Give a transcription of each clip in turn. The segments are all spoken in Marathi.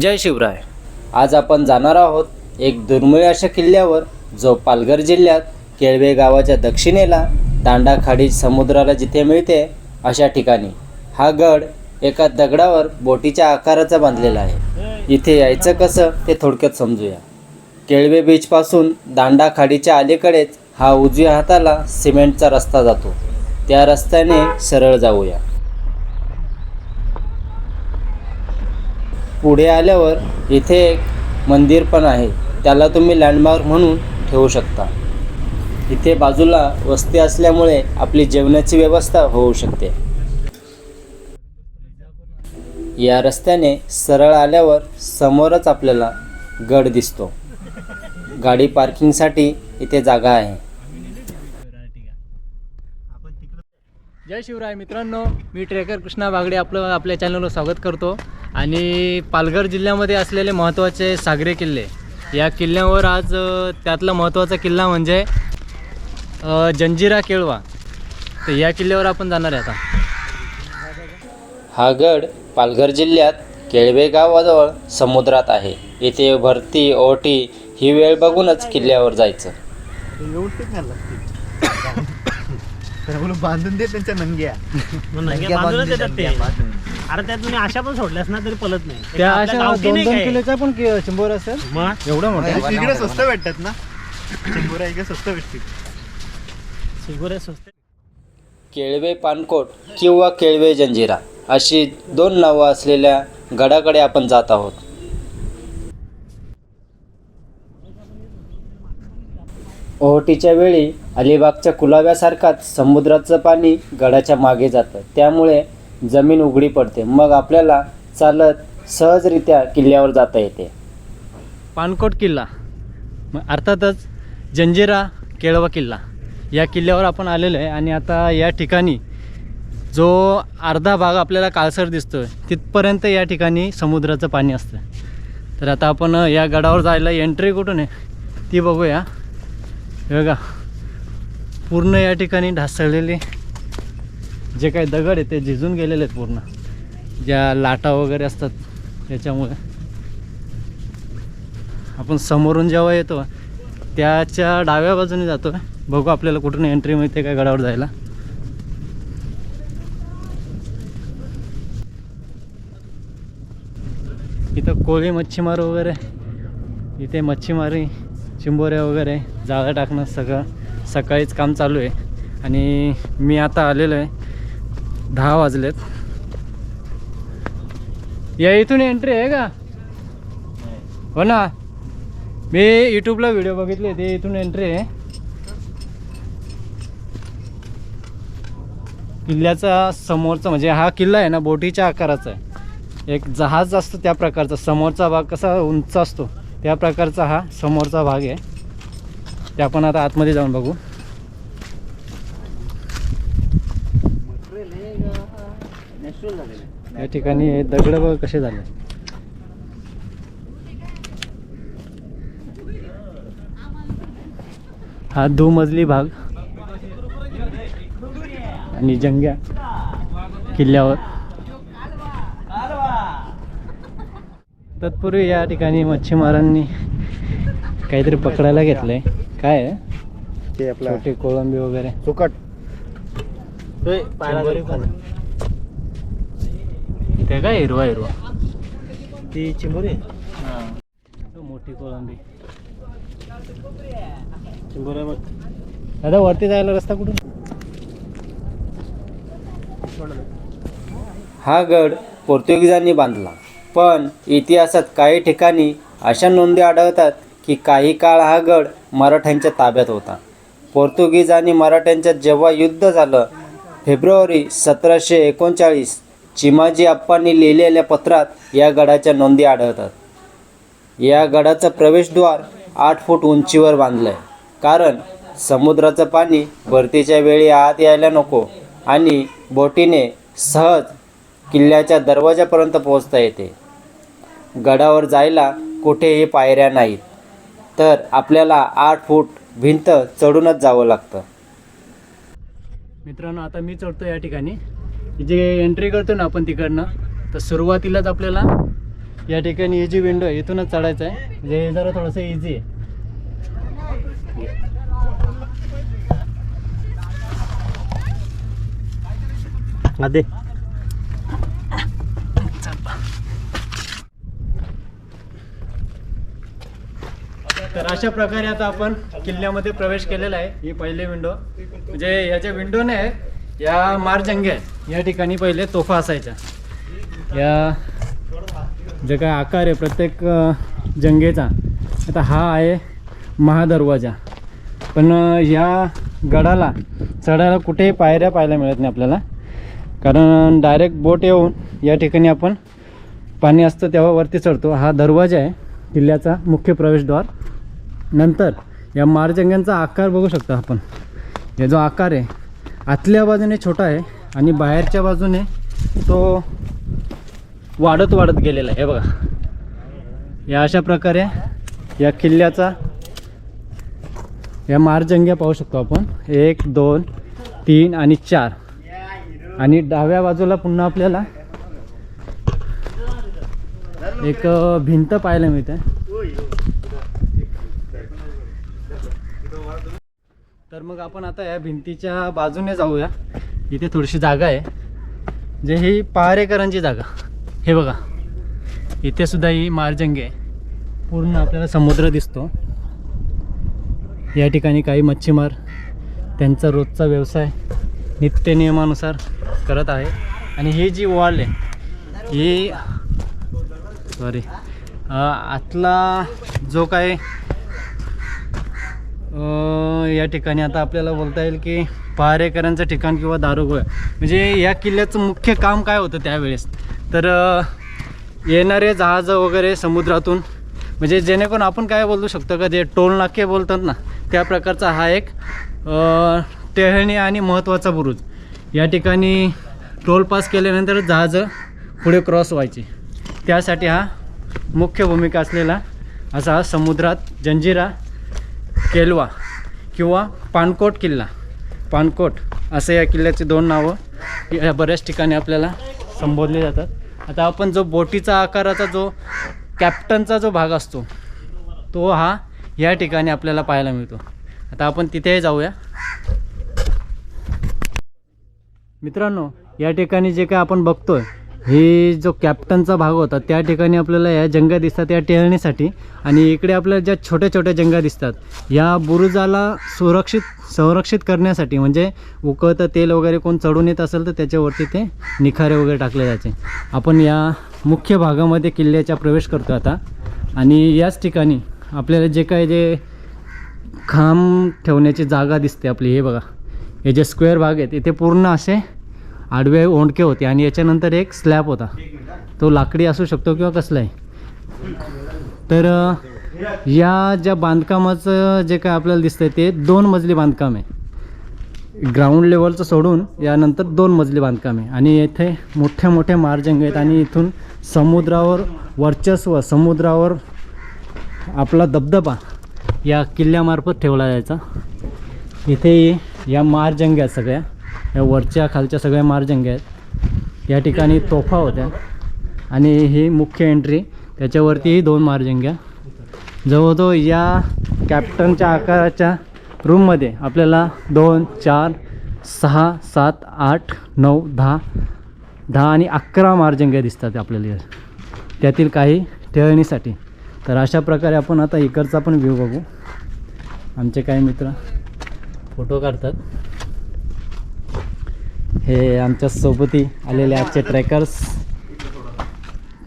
जय शिवराय. आज आपण जाणार आहोत एक दुर्मिळ अशा किल्ल्यावर जो पालघर जिल्ह्यात केळवे गावाच्या दक्षिणेला दांडा खाडी समुद्राला जिथे मिळते अशा ठिकाणी. हा गड एका दगडावर बोटीच्या आकाराचा बांधलेला आहे. इथे यायचं कसं ते थोडक्यात समजूया. केळवे बीचपासून दांडा खाडीच्या अलीकडेच हा उजव्या हाताला सिमेंटचा रस्ता जातो. त्या रस्त्याने सरळ जाऊया. पुढे आल्यावर इथे एक मंदिर पण आहे. त्याला तुम्ही लँडमार्क म्हणून ठेवू शकता. इथे बाजूला वस्ती असल्यामुळे आपली जेवणाची व्यवस्था होऊ शकते. या रस्त्याने सरळ आल्यावर समोरच आपल्याला गड दिसतो. गाडी पार्किंगसाठी इथे जागा आहे. जय शिवराय मित्रांनो मी ट्रेकर कृष्णा बागडे आपलं आपल्या चॅनलवर स्वागत करतो. आणि पालघर जिल्ह्यामध्ये असलेले महत्त्वाचे सागरी किल्ले या किल्ल्यावर आज त्यातला महत्त्वाचा किल्ला म्हणजे जंजिरा केळवा तर या किल्ल्यावर आपण जाणार आहे आता हा गड पालघर जिल्ह्यात केळवे गावाजवळ समुद्रात आहे इथे भरती ओटी ही वेळ बघूनच किल्ल्यावर जायचं बांधून दे त्यांच्या नंग्या अरे त्यात तुम्ही अशा पण सोडल्यास ना तरी पलत नाही. त्या आपल्या अशा गावठी दोन नाही दोन काय? किलोचा पण शंभर असेल? मग? एवढं मोठं. इकडे स्वस्त भेटतात ना? इकडे स्वस्त भेटतील? शिगोरे स्वस्त केळवे पानकोट किंवा केळवे जंजिरा अशी दोन नावं असलेल्या गडाकडे आपण जात आहोत. ओहोटीच्या वेळी अलिबागच्या कुलाव्यासारखाच समुद्राचं पाणी गडाच्या मागे जातं. त्यामुळे जमीन उघडी पडते. मग आपल्याला चालत सहजरित्या किल्ल्यावर जाता येते. पानकोट किल्ला. मग अर्थातच जंजिरा केळवा किल्ला. या किल्ल्यावर आपण आलेलो आहे आणि आता या ठिकाणी जो अर्धा भाग आपल्याला काळसर दिसतो आहे तिथपर्यंत या ठिकाणी समुद्राचं पाणी असतं. तर आता आपण या गडावर जायला एंट्री कुठून आहे? ती बघूया. बघा. पूर्ण या ठिकाणी ढासळलेली जे काही दगड आहे ते झिजून गेलेले आहेत पूर्ण. ज्या लाटा वगैरे असतात त्याच्यामुळे. आपण समोरून जेव्हा येतो त्याच्या डाव्या बाजूने जातो बघू आपल्याला कुठून एंट्री मिळते काय गडावर जायला. इथं कोळी मच्छीमार वगैरे. इथे मच्छीमारी चिंबोऱ्या वगैरे जाळं टाकणं सगळं. सकाळीच काम चालू आहे. आणि मी आता आलेलो आहे. दहा वाजलेत. या इथून एंट्री आहे का? हो ना. मी यूट्यूबला व्हिडिओ बघितले ते इथून एंट्री आहे. किल्ल्याचा समोरचा म्हणजे हा किल्ला आहे ना बोटीच्या आकाराचा आहे. एक जहाज असतो त्या प्रकारचा समोरचा भाग कसा उंच असतो त्या प्रकारचा हा समोरचा भाग आहे. ते आपण आता आतमध्ये जाऊन बघू. या ठिकाणी दगड बघ कसे झाले? हा दुमजली भाग आणि जंग्या किल्ल्यावर. तत्पूर्वी या ठिकाणी मच्छीमारांनी काहीतरी पकडायला घेतलंय. काय आहे? ते आपला छोटे कोळंबी वगैरे. सुकट ते काय हिरवा हिरवा ती चिंबोरी मोठी कोळंबी चिंबोरी बघ दादा वरती जायला रस्ता कुठून हा गड पोर्तुगीजांनी बांधला पण इतिहासात काही ठिकाणी अशा नोंदी आढळतात की काही काळ हा गड मराठ्यांच्या ताब्यात होता पोर्तुगीज आणि मराठ्यांच्यात जेव्हा युद्ध झालं फेब्रुवारी सतराशे एकोणचाळीस चिमाजी अप्पांनी लिहिलेल्या पत्रात या गडाच्या नोंदी आढळतात. या गडाचं प्रवेशद्वार आठ फूट उंचीवर बांधलं आहे कारण समुद्राचं पाणी भरतीच्या वेळी आत यायला नको आणि बोटीने सहज किल्ल्याच्या दरवाजापर्यंत पोहोचता येते. गडावर जायला कुठेही पायऱ्या नाहीत. तर आपल्याला आठ फूट भिंत चढूनच जावं लागतं. मित्रांनो आता मी चढतो या ठिकाणी. जे एंट्री करतो ना आपण तिकडनं तर सुरुवातीलाच आपल्याला या ठिकाणी हे जी विंडो आहे इथूनच चढायचं आहे. म्हणजे हे जरा थोडंसं इझी आहे. दे तर अशा प्रकारे आता आपण किल्ल्यामध्ये प्रवेश केलेला आहे ही पहिली विंडो म्हणजे याच्या विंडो नाही या मारजंगे या ठिकाणी पहिले तोफा असायच्या. या जे काय आकार आहे प्रत्येक जंगेचा आता हा आहे महादरवाजा. पण या गडाला चढायला कुठेही पायऱ्या पाहायला मिळत नाही आपल्याला. कारण डायरेक्ट बोट येऊन या ठिकाणी आपण पाणी असतं तेव्हा वरती चढतो. हा दरवाजा आहे किल्ल्याचा मुख्य प्रवेशद्वार. नंतर या मारजंग्यांचा आकार बघू शकता आपण. या जो आकार आहे आतल्या बाजूने छोटा आहे आणि बाहेरच्या बाजूने तो वाढत वाढत गेलेला आहे. हे बघा. या अशा प्रकारे या किल्ल्याचा या मारजंग्या पाहू शकतो आपण. एक दोन तीन आणि चार. आणि डाव्या बाजूला पुन्हा आपल्याला एक भिंत पाहायला मिळते. तर मग आपण आता या भिंतीच्या बाजूने जाऊया. इथे थोडीशी जागा आहे. जे ही पहारेकरांची जागा. हे बघा. इथे सुद्धा ही मारजंगी आहे. पूर्ण आपल्याला समुद्र दिसतो. या ठिकाणी काही मच्छीमार त्यांचा रोजचा व्यवसाय नित्य नियमानुसार करत आहे. आणि ही जी वॉल आहे ही सॉरी आतला जो काय या ठिकाणी आता आपल्याला बोलता येईल की पहारेकरांचं ठिकाण किंवा दारुगोळा. म्हणजे या किल्ल्याचं मुख्य काम काय होतं त्यावेळेस? तर येणारे जहाजं वगैरे समुद्रातून म्हणजे जेणेकरून आपण काय बोलू शकतो का? जे टोलनाके बोलतात ना त्या प्रकारचा हा एक टेहळणी आणि महत्त्वाचा बुरुज. या ठिकाणी टोल पास केल्यानंतर जहाजं पुढे क्रॉस व्हायची. त्यासाठी हा मुख्य भूमिका असलेला असा समुद्रात जंजिरा केलवा किंवा पानकोट किल्ला. पानकोट असं या किल्ल्याची दोन नावं या बऱ्याच ठिकाणी आपल्याला संबोधले जातात. आता आपण जो बोटीचा आकाराचा जो कॅप्टनचा जो भाग असतो तो हा या ठिकाणी आपल्याला पाहायला मिळतो. आता आपण तिथेही जाऊया. मित्रांनो या ठिकाणी जे काय आपण बघतोय हे जो कॅप्टनचा भाग होता त्या ठिकाणी आपल्याला या जंगा दिसतात या टेळण्यासाठी आणि इकडे आपल्याला ज्या छोट्या छोट्या जंगा दिसतात या बुरुजाला सुरक्षित संरक्षित करण्यासाठी म्हणजे उकळतं तेल वगैरे कोण चढून येत असेल तर त्याच्यावरती ते निखारे वगैरे टाकले जायचे. आपण या मुख्य भागामध्ये किल्ल्याचा प्रवेश करतो आता. आणि याच ठिकाणी आपल्याला जे काय जे खांब ठेवण्याची जागा दिसते आपली हे बघा. हे जे स्क्वेअर भाग आहेत इथे पूर्ण असे आडवे ओंडके होते आणि याच्यानंतर एक स्लॅब होता. तो लाकडी असू शकतो किंवा कसलाही तर या ज्या बांधकामाचं जे काय आपल्याला दिसतंय ते दोन मजली बांधकाम आहे. ग्राउंड लेवलचं सोडून यानंतर दोन मजली बांधकाम आहे. आणि येथे मोठ्या मोठ्या मार्जंग आहेत आणि इथून समुद्रावर वर्चस्व समुद्रावर आपला दबदबा या किल्ल्यामार्फत ठेवला जायचा. इथे या मारजंग्या आहेत सगळ्या. या वरच्या खालच्या सगळ्या मार्जंग्या आहेत. या ठिकाणी तोफा होत्या. आणि ही मुख्य एंट्री त्याच्यावरतीही दोन मार्जंग्या जवळजवळ या कॅप्टनच्या आकाराच्या रूममध्ये आपल्याला दोन चार सहा सात आठ नऊ दहा दहा आणि अकरा मार्जंग्या दिसतात आपल्याला. त्यातील काही टेळणीसाठी तर अशा प्रकारे आपण आता इकडचा पण व्ह्यू बघू. आमचे काही मित्र फोटो काढतात. हे आमच्या सोबती आलेले आजचे ट्रेकर्स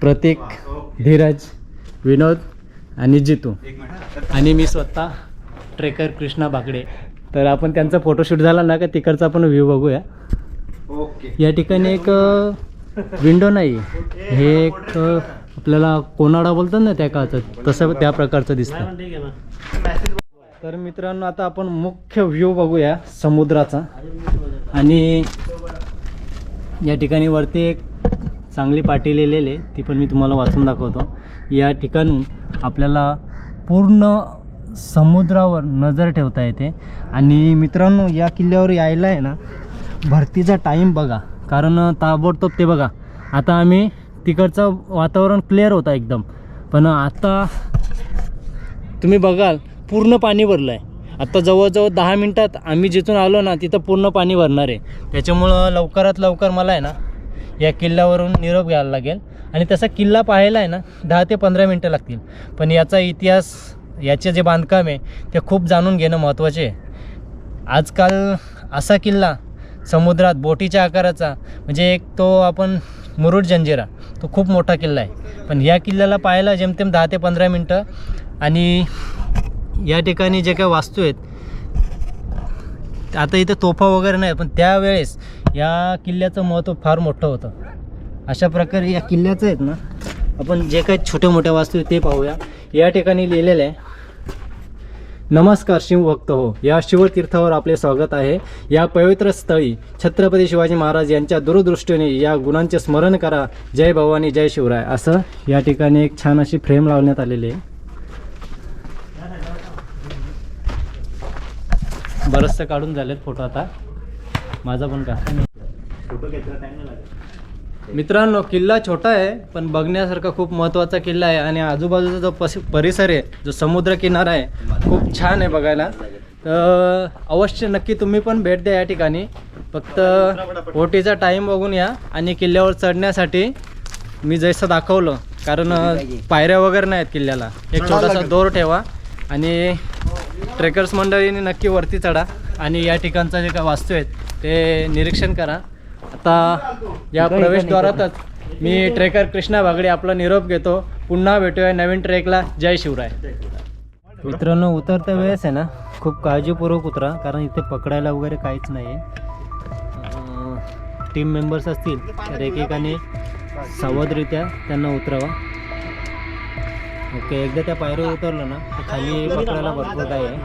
प्रतीक धीरज विनोद आणि जितू. आणि मी स्वतः ट्रेकर कृष्णा बागडे तर आपण त्यांचा फोटोशूट झाला ना का तिकडचा पण व्ह्यू बघूया. ओके. या ठिकाणी एक विंडो नाही. हे एक आपल्याला कोनाडा बोलतात ना त्या काळचं तसं त्या प्रकारचं दिसतं. तर मित्रांनो आता आपण मुख्य व्ह्यू बघूया समुद्राचा. आणि या ठिकाणी वरती एक चांगली पाटी लिहिलेली आहे ती पण मी तुम्हाला वाचून दाखवतो. या ठिकाणून आपल्याला पूर्ण समुद्रावर नजर ठेवता येते. आणि मित्रांनो या किल्ल्यावर यायला आहे ना भरतीचा टाईम बघा. कारण ताबडतोब ते बघा. आता आम्ही तिकडचं वातावरण क्लिअर होता एकदम. पण आता तुम्ही बघाल पूर्ण पाणी भरलं आहे आत्ता जवळजवळ दहा मिनटात आम्ही जिथून आलो ना तिथं पूर्ण पाणी भरणार आहे. त्याच्यामुळं लवकरात लवकर मला आहे ना या किल्ल्यावरून निरोप घ्यायला लागेल. आणि तसा किल्ला पाहायला आहे ना दहा ते पंधरा मिनटं लागतील. पण याचा इतिहास याचे जे बांधकाम आहे ते खूप जाणून घेणं महत्त्वाचे आहे. आजकाल असा किल्ला समुद्रात बोटीच्या आकाराचा म्हणजे एक तो आपण मुरुड जंजिरा तो खूप मोठा किल्ला आहे. पण या किल्ल्याला पाहायला जेमतेम दहा ते पंधरा मिनटं आणि या ठिकाणी जे काही वास्तू आहेत आता इथे तोफा वगैरे नाही पण त्यावेळेस या किल्ल्याचं महत्त्व फार मोठं होतं. अशा प्रकारे या किल्ल्याचं आहेत ना आपण जे काही छोट्या मोठ्या वास्तू आहेत ते पाहूया. या ठिकाणी लिहिलेलं आहे नमस्कार शिवभक्त हो या शिवतीर्थावर आपले स्वागत आहे. या पवित्र स्थळी छत्रपती शिवाजी महाराज यांच्या दूरदृष्टीने या गुणांचे स्मरण करा. जय भवानी जय शिवराय. असं या ठिकाणी एक छान अशी फ्रेम लावण्यात आलेली आहे. बरंचसं काढून झालेत फोटो आता. माझा पण का फोटो टाइम मित्रांनो किल्ला छोटा आहे पण बघण्यासारखा खूप महत्त्वाचा किल्ला आहे. आणि आजूबाजूचा जो पस परिसर आहे जो समुद्र किनारा आहे खूप छान आहे बघायला. तर अवश्य नक्की तुम्ही पण भेट द्या या ठिकाणी. फक्त ओटीचा टाईम बघून या आणि किल्ल्यावर चढण्यासाठी मी जसं दाखवलं कारण पायऱ्या वगैरे नाहीत किल्ल्याला. एक छोटासा दोर ठेवा. आणि ट्रेकर्स मंडळीने नक्की वरती चढा आणि या ठिकाणचा जे काय वास्तू आहेत ते निरीक्षण करा. आता या प्रवेशद्वारातच मी ट्रेकर कृष्णा बागडे आपला निरोप घेतो. पुन्हा भेटूया नवीन ट्रेकला. जय शिवराय. मित्रांनो उतरत्या वेळेस आहे ना खूप काळजीपूर्वक उतरा कारण इथे पकडायला वगैरे काहीच नाही आहे टीम मेंबर्स असतील तर एकेकाने सावधरित्या त्यांना उतरावा. ओके एकदा त्या पायऱ्या उतरलं ना खाली पकडायला भरपूर काय आहे